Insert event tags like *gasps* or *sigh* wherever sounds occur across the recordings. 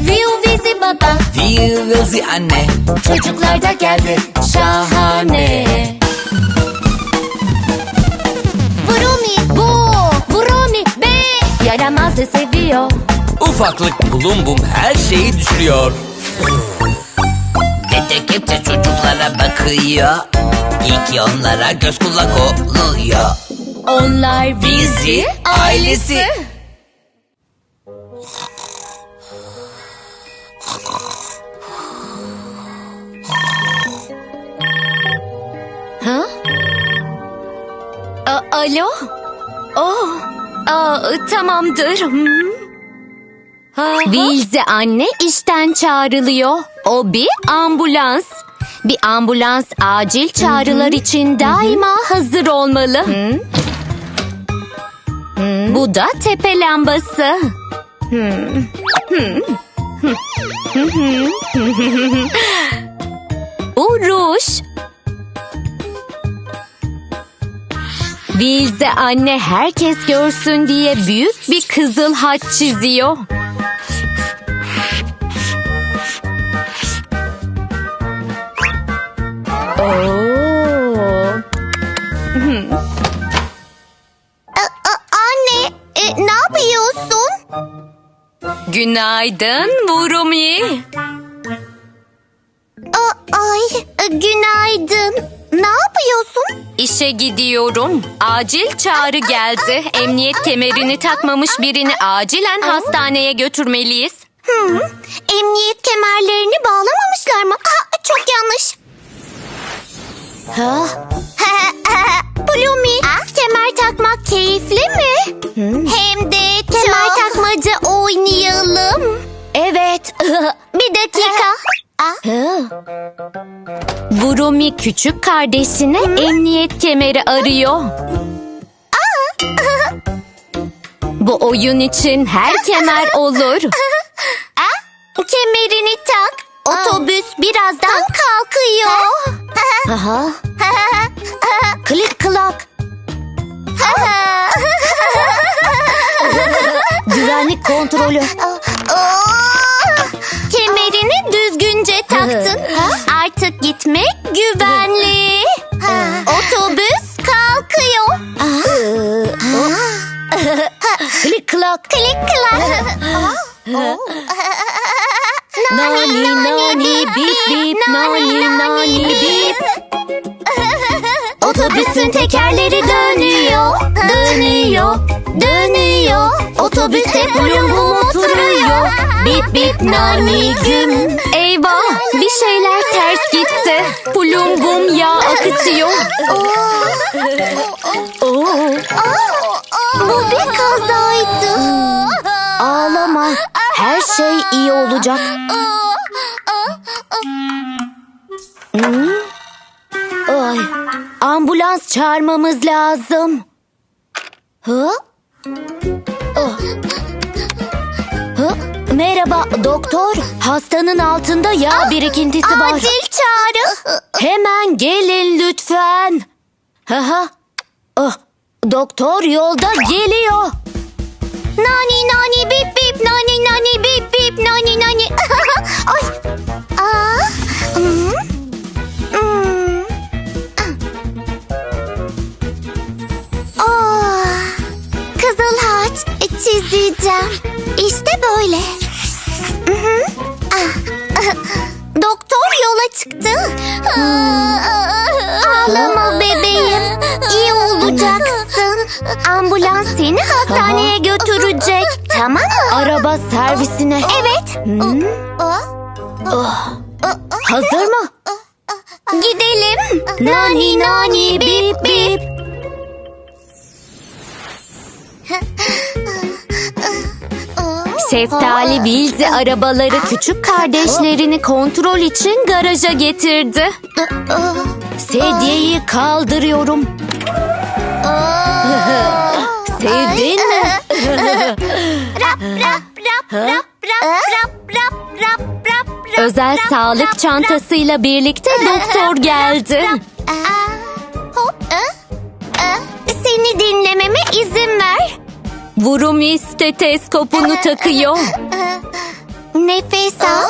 Viu vizi baba. Vivi anne. Çocuklar da geldi. Şahane. Vurumi bu. Vurumi be. Yaramazı seviyor. Ufaklık bulum bum her şeyi düşürüyor. Detektifçe çocuklara bakıyor. İyi ki onlara göz kulak oluyor. Onlar Bizi ailesi alo? Oh, aa, tamamdır. Hmm. Vilze anne işten çağrılıyor. O bir ambulans. Bir ambulans acil çağrılar için daima hazır olmalı. Bu da tepe lambası. Bu ruj. Vilze anne herkes görsün diye büyük bir kızıl haç çiziyor. Oo. Anne, e, ne yapıyorsun? Günaydın Vurumi. A- ay, e, günaydın. Ne yapıyorsun? İşe gidiyorum. Acil çağrı geldi. Emniyet kemerini takmamış birini acilen hastaneye götürmeliyiz. Hmm, emniyet kemerlerini bağlamamışlar mı? Aa, çok yanlış. Ha? *laughs* Plumi, kemer takmak keyifli mi? Hem de kemer takmaca oynayalım. Evet. *laughs* Bir dakika. Vurumi küçük kardeşine emniyet kemeri arıyor. *laughs* Bu oyun için her kemer olur. *laughs* Kemerini tak. Otobüs birazdan kalkıyor. *laughs* Aha. Klik klak. Güvenlik kontrolü. Kemerini düzgünce taktın. *laughs* Artık gitmek güvenli. *laughs* Otobüs kalkıyor. Klik klak. Klik klak. Nani nani bip bip nani nani bip. *laughs* Otobüsün tekerleri dönüyor, dönüyor, dönüyor. Otobüste bum oturuyor. Bip bip nani güm. Eyvah bir şeyler ters gitti. Pulum bum yağ akıtıyor. Oo, Bu bir kazaydı. ağlama. Her şey iyi olacak. Hmm? Ay, ambulans çağırmamız lazım. Hı? Oh. Merhaba doktor. Hastanın altında yağ birikintisi var. Acil çağrı. Hemen gelin lütfen. Haha. Oh, doktor yolda geliyor. Nani nani bip bip nani nani bip bip nani nani. *laughs* Ay. Aa. Hmm. Hmm. Oh. Kızıl haç çizeceğim. İşte böyle. Yola çıktı. Ağlama bebeğim. İyi olacaksın. Ambulans seni hastaneye götürecek. Tamam mı? Araba servisine. Evet. Hmm, oh. Hazır mı? Gidelim. Nani nani bip bip. Şeftali Bilzi arabaları küçük kardeşlerini kontrol için garaja getirdi. Sedyeyi kaldırıyorum. Sevdin mi? Rap rap rap rap rap rap rap rap rap rap. Özel sağlık çantasıyla birlikte doktor geldi. Seni dinlememe izin ver. Vurumi steteskopunu takıyor. *laughs* Nefes al.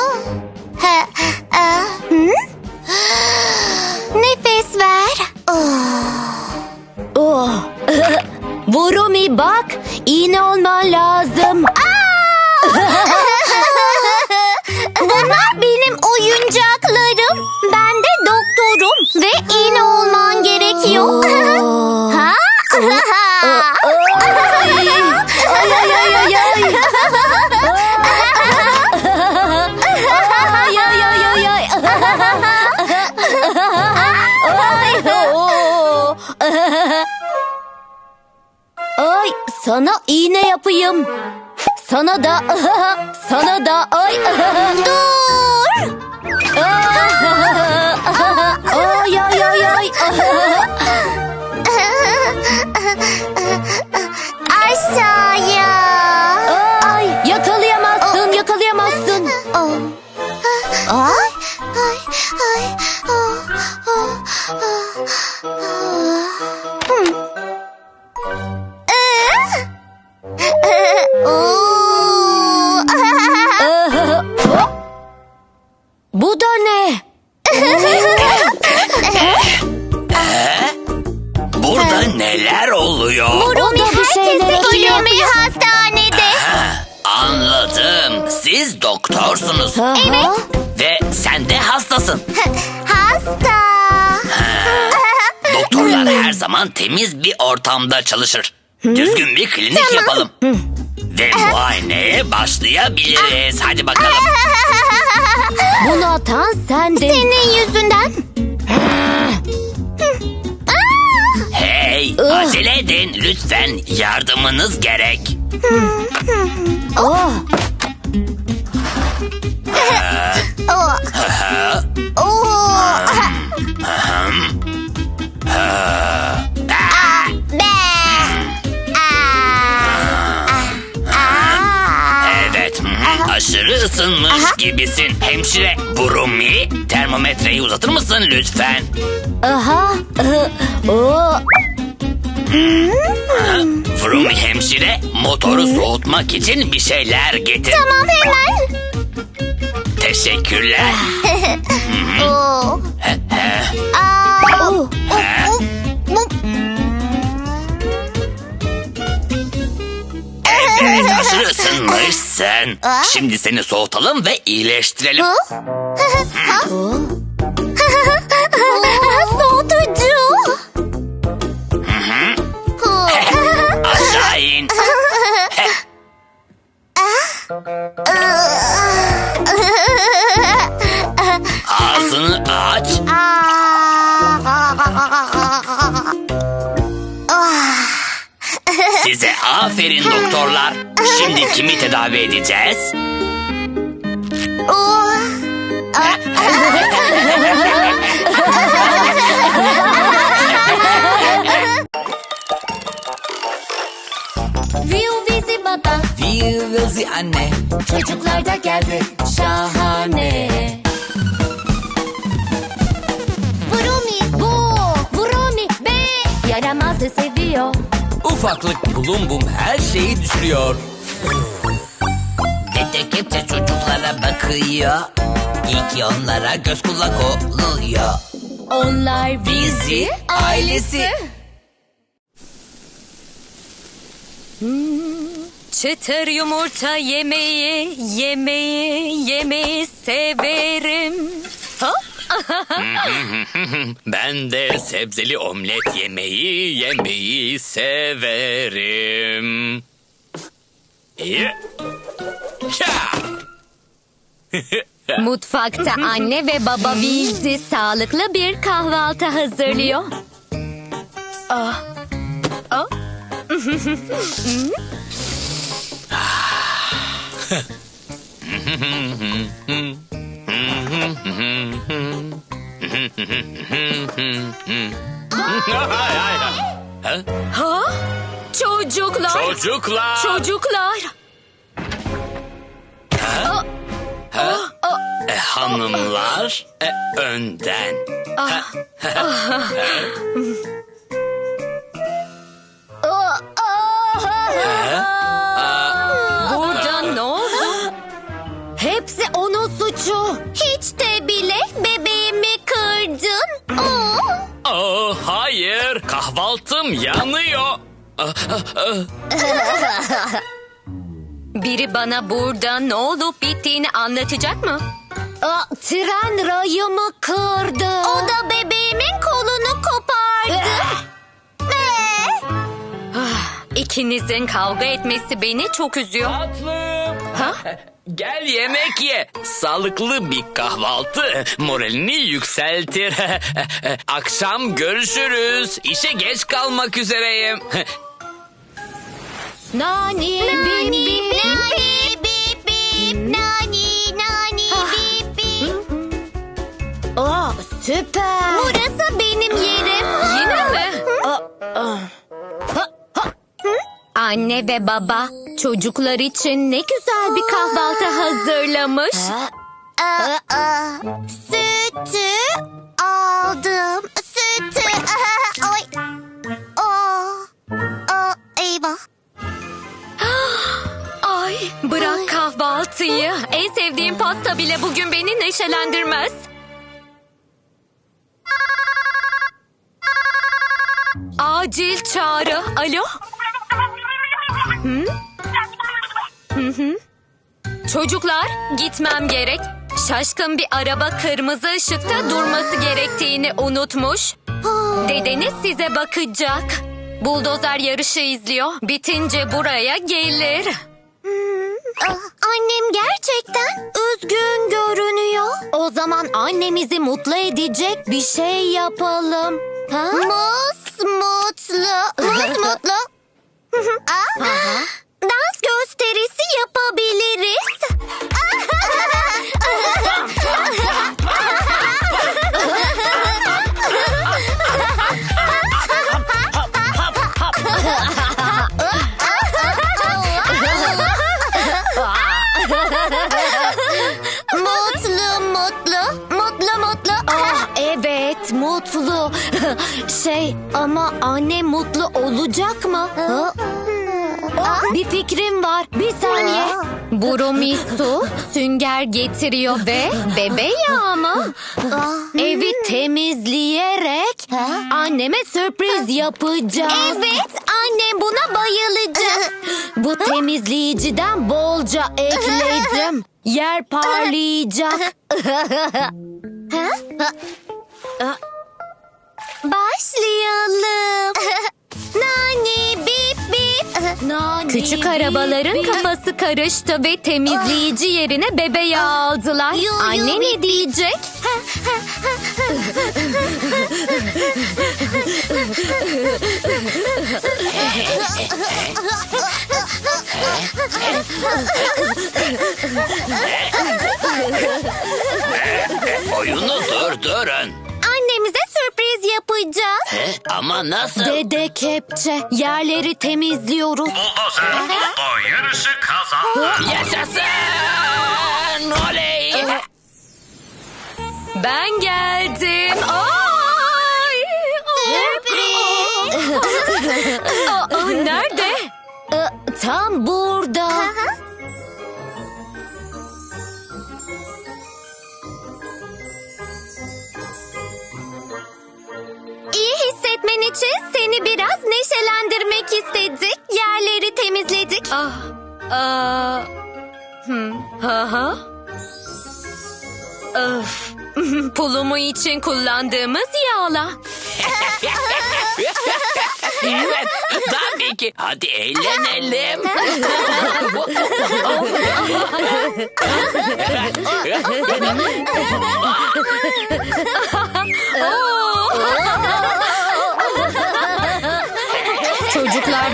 Sana iğne yapayım. Sana da, *laughs* sana da, ay. *laughs* Dur. *laughs* Ay, ay, ay, ay. Aşağıya. Doktorsunuz Evet. ve sen de hastasın. *laughs* Hasta. Doktorlar her zaman temiz bir ortamda çalışır. Düzgün bir klinik yapalım. Ve muayeneye başlayabiliriz. Hadi bakalım. *laughs* Bunu atan sendin. Senin yüzünden. Hey, acele edin lütfen. Yardımınız gerek. Oh. Oh. Aşırı ısınmış gibisin. Hemşire Burumi, termometreyi uzatır mısın lütfen? Aha. Oh. Burumi hemşire, motoru soğutmak için bir şeyler getir. Tamam hemen. Teşekkürler. *laughs* Oh. *laughs* Aa. Evet, aşırı ısınmışsın. *laughs* Şimdi seni soğutalım ve iyileştirelim. Soğutucu. Tedavi edeceğiz? Viu vizi baba. Vizi anne. Çocuklar da geldi. Şahane. Burumi. Bu. Vurumi. Be. Yaramazı seviyor. Ufaklık bulum bum her şeyi düşürüyor. Detektif de çocuklara bakıyor. İyi ki onlara göz kulak oluyor. Onlar Bizi ailesi. Çıtır yumurta yemeyi, yemeyi, yemeyi severim. *laughs* Ben de sebzeli omlet yemeyi yemeyi severim. Ya. *laughs* Mutfakta anne ve baba bizi sağlıklı bir kahvaltı hazırlıyor. Ah. Ah. Ay. *laughs* Ha? Çocuklar. Çocuklar. Çocuklar. Ha? Ha? Ah, ah. E, hanımlar e, önden. Ah. ah Burada ne oldu? Hepsi onun suçu. Hiç de bile bebeğimi kırdın. Oh. Oh, hayır kahvaltım yanıyor. *laughs* Biri bana burada ne olup bittiğini anlatacak mı? Aa, tren rayımı kırdı. O da bebeğimin kolunu kopardı. *laughs* İkinizin kavga etmesi beni çok üzüyor. Tatlım. Ha? Gel yemek ye. Sağlıklı bir kahvaltı moralini yükseltir. *laughs* Akşam görüşürüz. İşe geç kalmak üzereyim. *laughs* Nani, bim bim Nani bip bip nani nani bip bip. Aa, süper. Burası benim yerim. *gasps* Anne ve baba çocuklar için ne güzel bir kahvaltı hazırlamış. Aa, aa, Sütü aldım. Sütü. *laughs* Oy. Aa, aa, eyvah. *gasps* Ay bırak kahvaltıyı. En sevdiğim pasta bile bugün beni neşelendirmez. Acil çağrı. Alo? Hı? Hı hı. Çocuklar gitmem gerek. Şaşkın bir araba kırmızı ışıkta durması gerektiğini unutmuş. Dedeniz size bakacak. Buldozer yarışı izliyor. Bitince buraya gelir. Ah, Annem gerçekten üzgün görünüyor. O zaman annemizi mutlu edecek bir şey yapalım. Ha? Mus mutlu. Mus mutlu. Aa, Dans gösterisi yapabiliriz. mutlu mutlu. Mutlu mutlu. Ah, evet mutlu. şey ama anne mutlu olacak mı? Ha? Var. Bir saniye. Burumisu sünger getiriyor ve bebe yağımı. Evi temizleyerek anneme sürpriz yapacağız. Evet annem buna bayılacak. Bu temizleyiciden bolca ekledim. Yer parlayacak. Başlayalım. Nani. Küçük arabaların kafası karıştı ve temizleyici yerine bebe yağı aldılar. Anne ne diyecek? Oyunu durdurun. Sürpriz yapacağız. He? Ama nasıl? Dede kepçe yerleri temizliyoruz. Buldozer futbol yarışı kazandı. Yaşasın! Oley! Ben geldim. Ay! Sürpriz. Aa, nerede? Ee, Tam burada. İçin seni biraz neşelendirmek istedik. Yerleri temizledik. Ah, aa, hmm, ha ha. Öf, *laughs* pulumu için kullandığımız yağla. evet, tabii ki. Hadi eğlenelim. *laughs*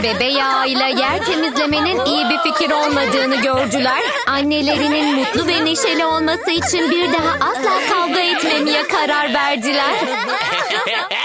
bebe yağıyla yer temizlemenin iyi bir fikir olmadığını gördüler. Annelerinin mutlu ve neşeli olması için bir daha asla kavga etmemeye karar verdiler. *laughs*